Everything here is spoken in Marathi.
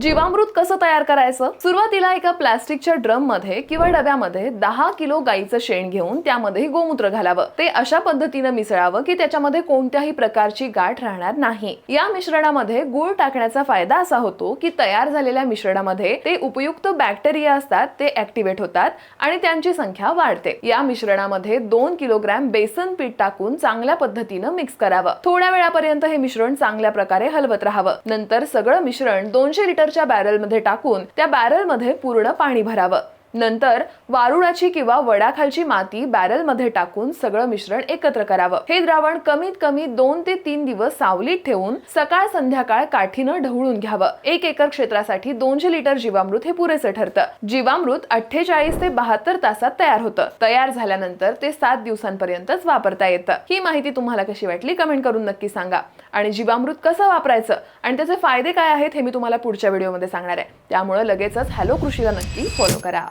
जीवामृत कसं तयार करायचं? सुरुवातीला एका प्लास्टिकच्या ड्रममध्ये किंवा डब्यामध्ये दहा किलो गाईचं शेण घेऊन त्यामध्ये गोमूत्र घालावं. ते अशा पद्धतीनं मिसळावं की त्याच्यामध्ये कोणत्याही प्रकारची गाठ राहणार नाही. या मिश्रणामध्ये गुळ टाकण्याचा फायदा असा होतो की तयार झालेल्या मिश्रणामध्ये ते उपयुक्त बॅक्टेरिया असतात ते ऍक्टिव्हेट होतात आणि त्यांची संख्या वाढते. या मिश्रणामध्ये दोन किलोग्रॅम बेसन पीठ टाकून चांगल्या पद्धतीनं मिक्स करावं. थोड्या वेळापर्यंत हे मिश्रण चांगल्या प्रकारे हलवत राहावं. नंतर सगळं मिश्रण दोनशे लिटर लिटरच्या बॅरलमध्ये टाकून त्या बॅरलमध्ये पूर्ण पाणी भरावं. नंतर वारुळाची किंवा वडाखालची माती बॅरलमध्ये टाकून सगळं मिश्रण एकत्र करावं. हे द्रावण कमीत कमी दोन ते तीन दिवस सावलीत ठेवून सकाळ संध्याकाळ काठीनं ढवळून घ्यावं. एक एकर क्षेत्रासाठी दोनशे लिटर जीवामृत हे पुरेसं ठरतं. जीवामृत अठ्ठेचाळीस ते बहात्तर तासात तयार होतं. तयार झाल्यानंतर ते सात दिवसांपर्यंतच वापरता येतं. ही माहिती तुम्हाला कशी वाटली कमेंट करून नक्की सांगा. आणि जीवामृत कसं वापरायचं आणि त्याचे फायदे काय आहेत हे मी तुम्हाला पुढच्या व्हिडिओमध्ये सांगणार आहे. त्यामुळे लगेचच हॅलो कृषीला नक्की फॉलो करा.